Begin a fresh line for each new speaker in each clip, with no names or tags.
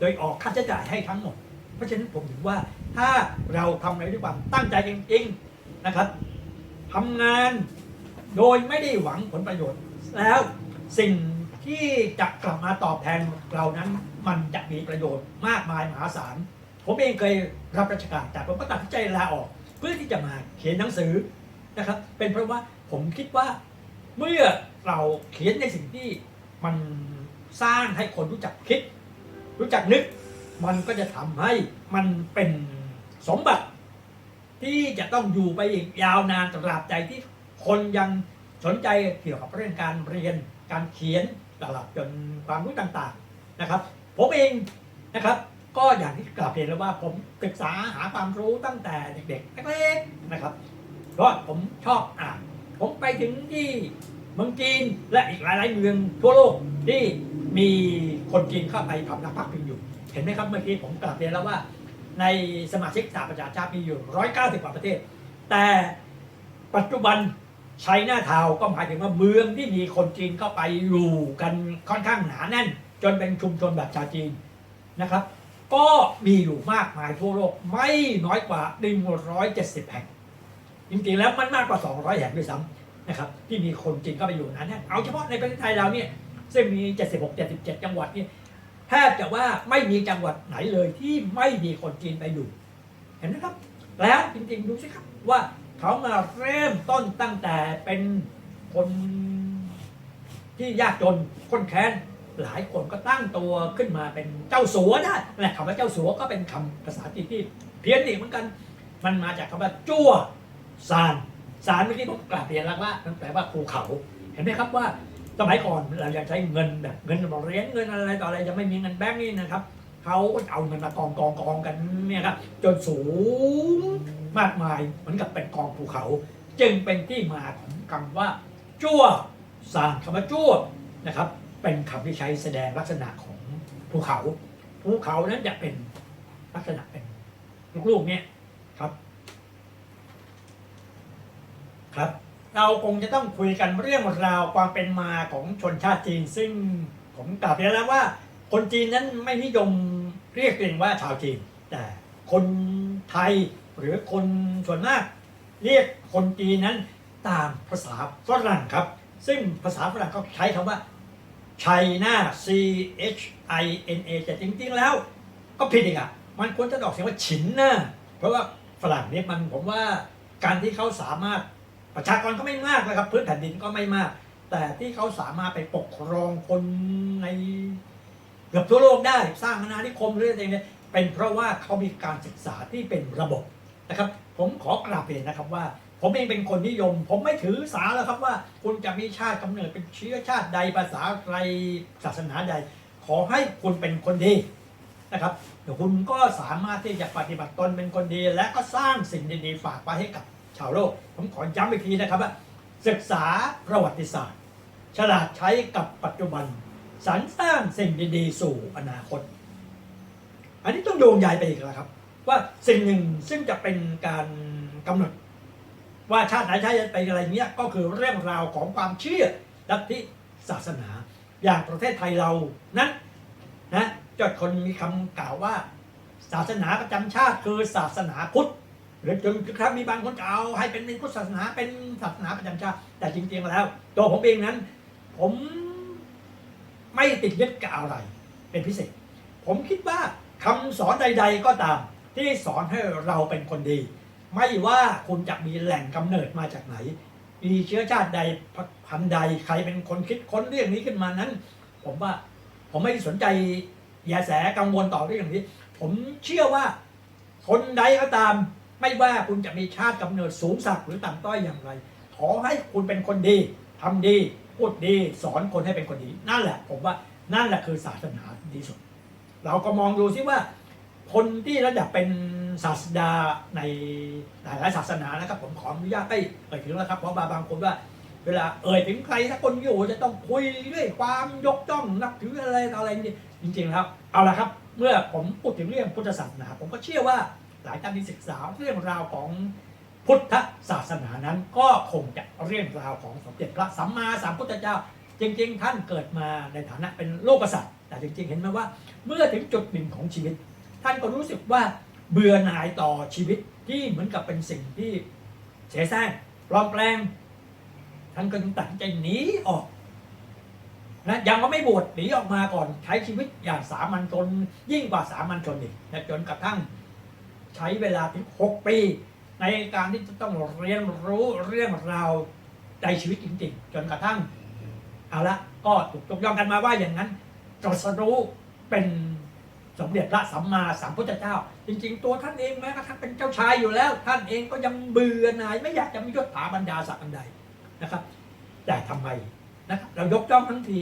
โดยออกค่าใช้จ่ายให้ทั้งหมด เพราะฉะนั้นผมถือว่าถ้าเราทำอะไรด้วยความตั้งใจจริงๆนะครับทำงานโดยไม่ได้หวังผลประโยชน์ แล้วสิ่งที่จะกลับมาตอบแทนเรานั้นมันจะมีประโยชน์มากมายมหาศาล ผมเองเคยรับราชการแต่ผมก็ตัดใจลาออก เพื่อที่จะมาเขียนหนังสือนะครับ เป็นเพราะว่าผมคิดว่าเมื่อเราเขียนในสิ่งที่มันสร้างให้คนรู้จักคิด รู้จักนึก มันก็จะทำให้มันเป็นสมบัติ ที่จะต้องอยู่ไปอีกยาวนานตราบใดที่คนยังสนใจเกี่ยวกับเรื่องการเรียนการเขียนตลอดจนความรู้ต่างๆนะครับ ผมเองนะครับ ก็อย่างที่กล่าวเรียนแล้วว่าผมศึกษาหาความรู้ตั้งแต่เด็กๆเล็กๆนะครับเพราะผมชอบอ่านผมไปถึงที่เมืองจีนและอีกหลายๆเมืองทั่วโลกที่ มีคนจีนเข้าไปทำนักพักพิงอยู่ เห็นไหมครับเมื่อกี้ผมกล่าวเรียนแล้วว่า ในสมาชิกสหประชาชาติมีอยู่ 190 กว่าประเทศ แต่ปัจจุบันไชน่าทาวก็หมายถึงว่าเมืองที่มีคนจีนเข้าไปอยู่กันค่อนข้างหนาแน่น จนเป็นชุมชนแบบชาวจีนนะครับ ก็มีอยู่มากมายทั่วโลกไม่น้อยกว่า 170 แห่ง จริงๆแล้วมันมากกว่า 200 แห่งด้วยซ้ำนะครับที่มีคนจีนเข้าไปอยู่นั้นเนี่ยเอาเฉพาะในประเทศไทยเราเนี่ย ซึ่งมี 76 77 จังหวัดนี่แทบจะว่าไม่มีจังหวัดไหนเลยที่ไม่มีคนจีนไปอยู่ เห็นไหมครับ แล้วจริงๆดูสิครับว่าเขามาเริ่มต้นตั้งแต่เป็นคนที่ยากจนคนแค้นหลายคนก็ตั้งตัวขึ้นมาเป็นเจ้าสัวได้แหละคำว่าเจ้าสัวก็เป็นคำภาษาจีนที่เพี้ยนอีกเหมือนกัน มันมาจากคำว่าจั่วซานซานเมื่อกี้ผมกล่าวเรียนแล้วว่ามันแปลว่าภูเขา เห็นไหมครับว่า สมัยก่อนเรายังใช้เงินแบบเงินเหรียญเงินอะไรต่ออะไรยังไม่มีเงินแบงก์นี่นะครับเขาเอาเงินมากองกองกองกันเนี่ยครับจนสูงมากมายเหมือนกับเป็นกองภูเขา จึงเป็นที่มาของคำว่าจั่วสร้างคำว่าจั่วนะครับ เป็นคำที่ใช้แสดงลักษณะของภูเขาภูเขานั้นจะเป็นลักษณะเป็นลูกๆเนี่ยครับครับ เราคงจะต้องคุยกันเรื่องราวความเป็นมาของชนชาติจีน ซึ่งผมกล่าวไปแล้วว่า คนจีนนั้นไม่นิยมเรียกตัวเองว่าชาวจีน แต่คนไทยหรือคนส่วนมากเรียกคนจีนนั้นตามภาษาฝรั่งครับ ซึ่งภาษาฝรั่งเขาใช้คำว่า China C H I N A แต่จริงๆแล้วก็ผิดอีกอะ มันควรจะออกเสียงว่าฉินนะเพราะว่าฝรั่งเนี่ยมันผมว่าการที่เขาสามารถ ประชากรก็ไม่มากนะครับ พื้นแผ่นดินก็ไม่มาก แต่ที่เขาสามารถไปปกครองคนในเกือบทั่วโลกได้สร้างอาณานิคมหรืออะไรเนี่ยเป็นเพราะว่าเขามีการศึกษาที่เป็นระบบนะครับ ผมขอกราบเรียนนะครับว่า ผมเองเป็นคนนิยม ผมไม่ถือสาแล้วครับว่า คุณจะมีชาติกำเนิดเป็นเชื้อชาติใดภาษาใดศาสนาใด ขอให้คุณเป็นคนดีนะครับเดี๋ยวคุณก็สามารถที่จะปฏิบัติตนเป็นคนดี และก็สร้างสิ่งดีๆฝากไปให้กับ ชาวโลก ผมขอย้ำอีกทีนะครับว่าศึกษาประวัติศาสตร์ ฉลาดใช้กับปัจจุบันสรรสร้างสิ่งดีๆ สู่อนาคต อันนี้ต้องโยงใหญ่ไปอีกแล้วครับ ว่าสิ่งหนึ่งซึ่งจะเป็นการกำหนด ว่าชาติไหนชาติไปอะไรเนี้ยก็คือเรื่องราวของความเชื่อลัทธิศาสนา อย่างประเทศไทยเรานั้นนะจดคนมีคำกล่าวว่า ศาสนาประจำชาติคือศาสนาพุทธ หรือจนกระทั่งมีบางคนกล่าวให้เป็นเป็นพุทธศาสนาเป็นศาสนาประจำชาติแต่จริงๆแล้ว ตัวผมเองนั้น ผมไม่ติดยึดกับอะไร เป็นพิเศษ ผมคิดว่าคำสอนใด ๆ ก็ตาม ที่สอนให้เราเป็นคนดี ไม่ว่าคุณจะมีแหล่งกำเนิดมาจากไหน มีเชื้อชาติใดพันใดใครเป็นคนคิดค้นเรื่องนี้ขึ้นมานั้น ผมว่าผมไม่สนใจแยแสกังวลต่อเรื่องนี้ ผมเชื่อว่าคนใดก็ตาม ไม่ว่าคุณจะมีชาติกำเนิดสูงสักหรือต่ำต้อยอย่างไร ขอให้คุณเป็นคนดีทำดี พูดดี สอนคนให้เป็นคนดี นั่นแหละ ผมว่านั่นแหละคือศาสนาดีสุด เราก็มองดูซิว่า คนที่ระดับเป็นศาสดาในหลายๆศาสนานะครับ ผมขออนุญาตไม่เอ่ยถึงแล้วครับเพราะบางคนว่า เวลาเอ่ยถึงใครสักคนอยู่จะต้องคุยด้วยความยกย่องนับถืออะไรอะไรนี่จริงๆแล้วเอาละครับ เมื่อผมพูดถึงเรื่องพุทธศาสนา ผมก็เชื่อว่า หลายท่านที่ศึกษาเรื่องราวของพุทธศาสนานั้นก็คงจะเรื่องราวของสมเด็จพระสัมมาสัมพุทธเจ้า จริง ๆ ท่านเกิดมาในฐานะเป็นโลกษัตริย์ แต่จริง ๆ เห็นไหมว่า เมื่อถึงจุดหนึ่งของชีวิต ท่านก็รู้สึกว่าเบื่อหน่ายต่อชีวิตที่เหมือนกับเป็นสิ่งที่เสียแซงปลอมแปลง ท่านก็จึงตัดใจหนีออกนะยังก็ไม่บวชหนีออกมาก่อนใช้ชีวิตอย่างสามัญชนยิ่งกว่าสามัญชนอีกนะจนกระทั่ง ใช้เวลาถึงหกปี ในการที่จะต้องเรียนรู้เรื่องราวในชีวิตจริงๆ จนกระทั่ง เอาละก็ถูกยกย่องกันมาว่าอย่างนั้นตรัสรู้เป็นสมเด็จพระสัมมาสัมพุทธเจ้า จริง ๆ ตัวท่านเองแม้กระทั่งเป็นเจ้าชายอยู่แล้ว ท่านเองก็ยังเบื่อหน่ายไม่อยากจะมียศถาบรรดาศักดิ์อันใดนะครับ แต่ทำไมนะครับเรายกย่องทั้งที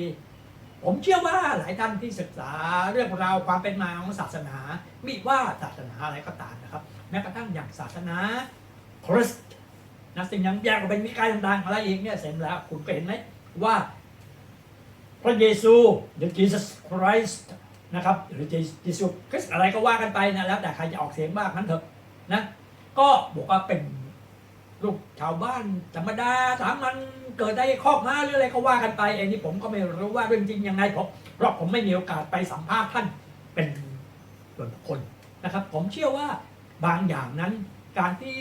ผมเชื่อว่าหลายท่านที่ศึกษาเรื่องราวความเป็นมาของศาสนาไม่ว่าศาสนาอะไรก็ตามนะครับ แม้กระทั่งอย่างศาสนาคริสต์นะสิ่งยังแยกออกเป็นนิกายต่างๆอะไรอีกเนี่ยเสร็จแล้วคุณก็เห็นไหมว่าพระเยซูหรือ Jesus Christ นะครับหรือ Jesus Christ อะไรก็ว่ากันไปนะแล้วแต่ใครจะออกเสียงบ้างนั้นเถอะนะก็บอกว่าเป็นลูกชาวบ้านธรรมดาสามัญ เกิดได้คอกม้าหรืออะไรก็ว่ากันไปเองนี่ผมก็ไม่รู้ว่าเรื่องจริงยังไงผมเพราะผมไม่มีโอกาสไปสัมภาษณ์ท่านเป็นส่วนบุคคลนะครับ ผมเชื่อว่าบางอย่างนั้น การที่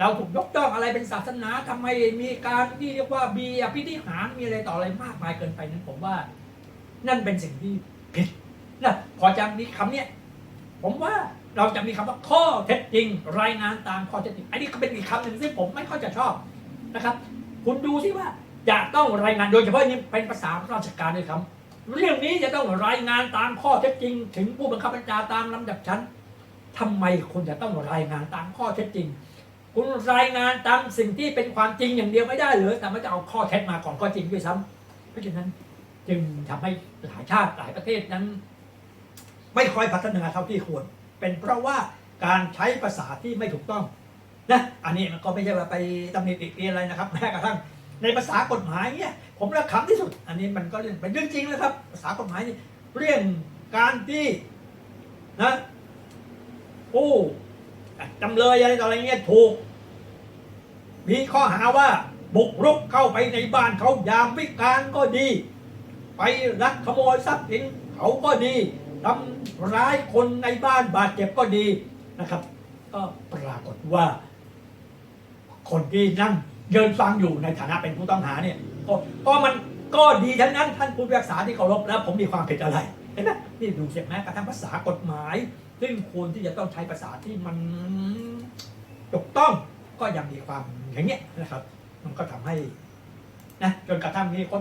เราถูกยกย่องอะไรเป็นศาสนาทำไมมีการที่เรียกว่ามีอภิธิหารมีอะไรต่ออะไรมากมายเกินไปนั้นผมว่า นั่นเป็นสิ่งที่ผิดนะพอจะมีคำเนี้ยผมว่าเราจะมีคำว่าข้อเท็จจริง รายงานตามข้อเท็จจริง อันนี้ก็เป็นอีกคำหนึ่งซึ่งผมไม่ค่อยจะชอบนะครับ คุณดูสิว่าจะต้องรายงานโดยเฉพาะนี่เป็นภาษาราชการด้วยครับ เรื่องนี้จะต้องรายงานตามข้อเท็จจริง ถึงผู้บังคับบัญชาตามลำดับชั้นทำไมคุณจะต้องรายงานตามข้อเท็จจริง คุณรายงานตามสิ่งที่เป็นความจริงอย่างเดียวไม่ได้หรือแต่มันจะเอาข้อเท็จมาก่อนข้อจริงด้วยซ้ำเพราะฉะนั้นจึงทำให้หลายชาติหลายประเทศนั้น ไม่ค่อยพัฒนาเท่าที่ควร เป็นเพราะว่าการใช้ภาษาที่ไม่ถูกต้อง นะอันนี้มันก็ไม่ใช่ว่าไปตำหนิติเตียนอะไรนะครับแม้กระทั่งในภาษากฎหมายเนี่ยผมระคำที่สุด อันนี้มันก็เรื่องเป็นเรื่องจริงนะครับ ภาษากฎหมายนี่เรื่องการที่นะโอ้จำเลยอะไรต่ออะไรเงี้ยถูก มีข้อหาว่าบุกรุกเข้าไปในบ้านเขายามวิการก็ดี ไปลักขโมยทรัพย์สินเขาก็ดีทำร้ายคนในบ้านบาดเจ็บก็ดีนะครับ ก็ปรากฏว่า คนที่นั่งเยินฟังอยู่ในฐานะเป็นผู้ต้องหาเนี่ยก็ก็มันก็ดีทั้งนั้นท่านผู้พิพากษาที่เคารพแล้วผมมีความผิดอะไรเห็นไหมนี่ดูเสียแม้กระทั่งภาษากฎหมาย ซึ่งควรที่จะต้องใช้ภาษาที่มันถูกต้องก็ยังมีความอย่างเงี้ยนะครับ มันก็ทำให้นะจนกระทั่งมีคน